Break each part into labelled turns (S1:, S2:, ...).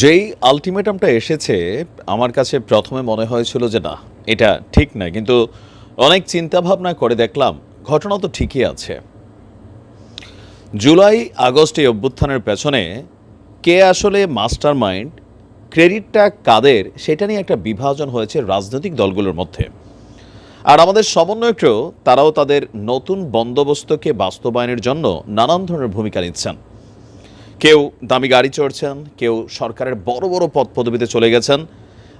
S1: যেই আলটিমেটামটা এসেছে, আমার কাছে প্রথমে মনে হয়েছিল যে না, এটা ঠিক না কিন্তু অনেক চিন্তা ভাবনা করে দেখলাম, ঘটনা তো ঠিকই আছে। জুলাই আগস্ট এই অভ্যুত্থানের পেছনে কে আসলে মাস্টার মাইন্ড ক্রেডিটটা কাদের, সেটা নিয়ে একটা বিভাজন হয়েছে রাজনৈতিক দলগুলোর মধ্যে। আর আমাদের সমন্বয়কেও তারাও তাদের নতুন বন্দোবস্তকে বাস্তবায়নের জন্য নানান ধরনের ভূমিকা নিচ্ছেন। কেউ দামি গাড়ি চড়ছেন, কেউ সরকারের বড় বড় পদ পদবিতে চলে গেছেন।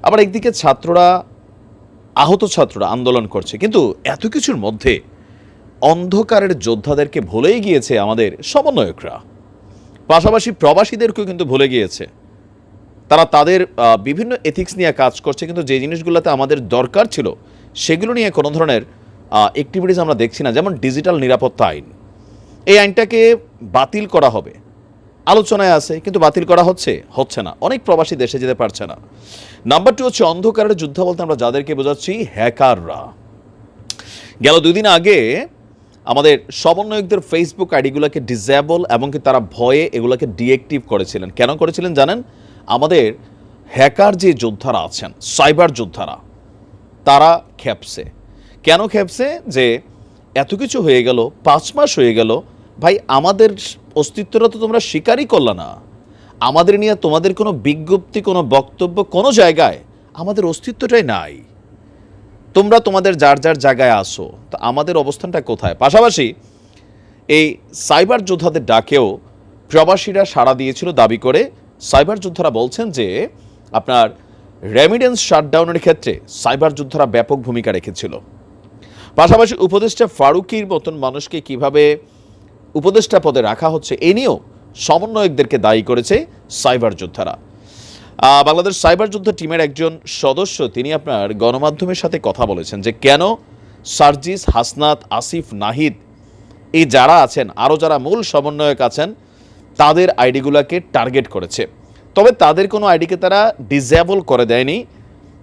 S1: আবার একদিকে ছাত্ররা, আহত ছাত্ররা আন্দোলন করছে। কিন্তু এত কিছুর মধ্যে অন্ধকারের যোদ্ধাদেরকে ভুলেই গিয়েছে আমাদের সমন্বয়করা। পাশাপাশি প্রবাসীদেরকেও কিন্তু ভুলে গিয়েছে। তারা তাদের বিভিন্ন এথিক্স নিয়ে কাজ করছে, কিন্তু যে জিনিসগুলোতে আমাদের দরকার ছিল, সেগুলো নিয়ে কোনো ধরনের অ্যাক্টিভিটিস আমরা দেখছি না, যেমন ডিজিটাল নিরাপত্তা আইন। এই আইনটাকে বাতিল করা হবে। আলোচনায় আছে, কিন্তু বাতিল করা হচ্ছে হচ্ছে না। অনেক প্রবাসী দেশে যেতে পারছে না। নাম্বার টু হচ্ছে অন্ধকারের যুদ্ধ বলতে আমরা যাদেরকে বোঝাচ্ছি, হ্যাকাররা। গেল দুই দিন আগে আমাদের সমন্বয়কদের ফেসবুক আইডিগুলোকে ডিসেবল এবং কি তারা ভয়ে এগুলোকে ডিএক্টিভ করেছিলেন। কেন করেছিলেন জানেন? আমাদের হ্যাকার যে যোদ্ধারা আছেন, সাইবার যোদ্ধারা, তারা খেপছে। কেন খেপছে? যে এত কিছু হয়ে গেল, পাঁচ মাস হয়ে গেল, ভাই আমাদের অস্তিত্বটা তো তোমরা স্বীকারই করলে না। আমাদের নিয়ে তোমাদের কোনো বিজ্ঞপ্তি, কোনো বক্তব্য কোনো জায়গায় আমাদের অস্তিত্বটাই নাই। তোমরা তোমাদের যার যার জায়গায় আসো, তা আমাদের অবস্থানটা কোথায়? পাশাপাশি এই সাইবার যোদ্ধাদের ডাকেও প্রবাসীরা সাড়া দিয়েছিল দাবি করে। সাইবার যোদ্ধারা বলছেন যে, আপনার রেমিডেন্স শাটডাউনের ক্ষেত্রে সাইবার যোদ্ধারা ব্যাপক ভূমিকা রেখেছিল। পাশাপাশি উপদেষ্টা ফারুকির মতন মানুষকে কীভাবে উপদেষ্টা পদে রাখা হচ্ছে, এ নিয়েও সমন্বয়কদেরকে দায়ী করেছে সাইবার যোদ্ধারা। বাংলাদেশ সাইবার যোদ্ধা টিমের একজন সদস্য, তিনি আপনার গণমাধ্যমের সাথে কথা বলেছেন যে, কেন সার্জিস, হাসনাত, আসিফ, নাহিদ এই যারা আছেন, আরও যারা মূল সমন্বয়ক আছেন, তাদের আইডিগুলোকে টার্গেট করেছে। তবে তাদের কোনো আইডিকে তারা ডিসেবল করে দেয়নি,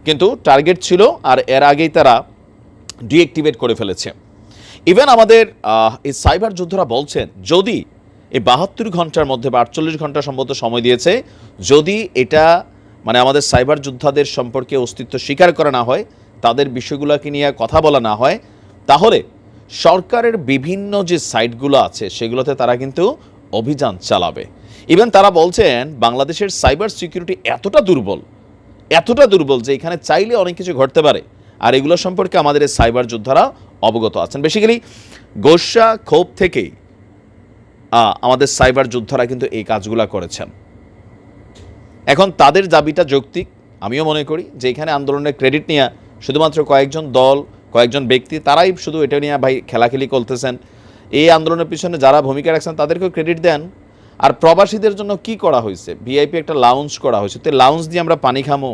S1: কিন্তু টার্গেট ছিল আর এর আগেই তারা ডিঅ্যাক্টিভেট করে ফেলেছে। ইভেন আমাদের এই সাইবার যোদ্ধারা বলছেন, যদি এই বাহাত্তর ঘণ্টার মধ্যে বা আটচল্লিশ ঘণ্টা সম্ভবত সময় দিয়েছে, যদি এটা মানে আমাদের সাইবার যোদ্ধাদের সম্পর্কে অস্তিত্ব স্বীকার করা না হয়, তাদের বিষয়গুলোকে নিয়ে কথা বলা না হয়, তাহলে সরকারের বিভিন্ন যে সাইটগুলো আছে, সেগুলোতে তারা কিন্তু অভিযান চালাবে। ইভেন তারা বলছেন, বাংলাদেশের সাইবার সিকিউরিটি এতটা দুর্বল এতটা দুর্বল যে এখানে চাইলে অনেক কিছু ঘটতে পারে। আর এগুলো সম্পর্কে আমাদের সাইবার যোদ্ধারা অবগত আছেন। বেসিক্যালি গোসা ক্ষোভ থেকেই আমাদের সাইবার যোদ্ধারা কিন্তু এই কাজগুলো করেছেন। এখন তাদের দাবিটা যৌক্তিক, আমিও মনে করি যে এখানে আন্দোলনের ক্রেডিট নিয়ে শুধুমাত্র কয়েকজন দল, কয়েকজন ব্যক্তি, তারাই শুধু এটা নিয়ে ভাই খেলাখেলি করতেছেন। এই আন্দোলনের পিছনে যারা ভূমিকা রাখছেন, তাদেরকেও ক্রেডিট দেন। আর প্রবাসীদের জন্য কি করা হয়েছে? ভিআইপি একটা লাউঞ্জ করা হয়েছে। তো লাউঞ্জ দিয়ে আমরা পানি খামো,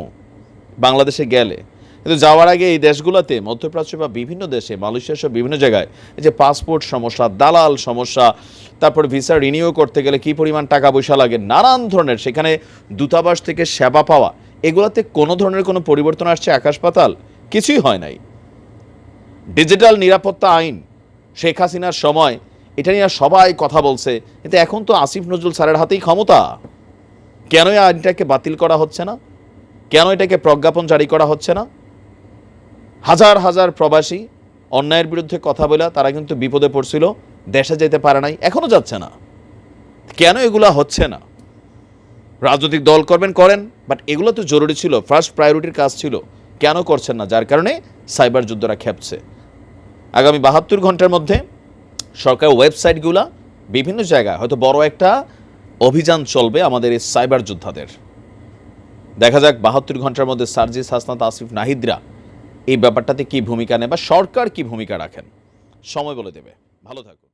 S1: বাংলাদেশে গেলে। কিন্তু যাওয়ার আগে এই দেশগুলোতে মধ্যপ্রাচ্য বা বিভিন্ন দেশে, মালয়েশিয়া সহ বিভিন্ন জায়গায় এই যে পাসপোর্ট সমস্যা, দালাল সমস্যা, তারপর ভিসা রিনিউ করতে গেলে কি পরিমাণ টাকা পয়সা লাগে, নানান ধরনের, সেখানে দূতাবাস থেকে সেবা পাওয়া, এগুলাতে কোনো ধরনের কোনো পরিবর্তন আসছে আকাশ পাতাল কিছুই হয় নাই। ডিজিটাল নিরাপত্তা আইন, শেখ হাসিনার সময়, এটা নিয়ে সবাই কথা বলছে, কিন্তু এখন তো আসিফ নজরুল স্যারের হাতেই ক্ষমতা। কেন এই আইনটাকে বাতিল করা হচ্ছে না? কেন এটাকে প্রজ্ঞাপন জারি করা হচ্ছে না? হাজার হাজার প্রবাসী অন্যায়ের বিরুদ্ধে কথা বলে তারা কিন্তু বিপদে পড়ছিল, দেশে যেতে পারে নাই, এখনও যাচ্ছে না। কেন এগুলা হচ্ছে না? রাজনৈতিক দল করবেন, করেন বাট এগুলো তো জরুরি ছিল ফার্স্ট প্রায়োরিটির কাজ ছিল। কেন করছেন না? যার কারণে সাইবার যুদ্ধরা খেপছে। আগামী বাহাত্তর ঘণ্টার মধ্যে সরকার ওয়েবসাইটগুলা, বিভিন্ন জায়গায়, হয়তো বড় একটা অভিযান চলবে আমাদের এই সাইবার যোদ্ধাদের। দেখা যাক, বাহাত্তর ঘণ্টার মধ্যে সার্জিস হাসনাত, আসিফ নাহিদরা এই ব্যাপারটাতে কি ভূমিকা নেয় বা সরকার কি ভূমিকা রাখেন? সময় বলে দেবে। ভালো থাকুন।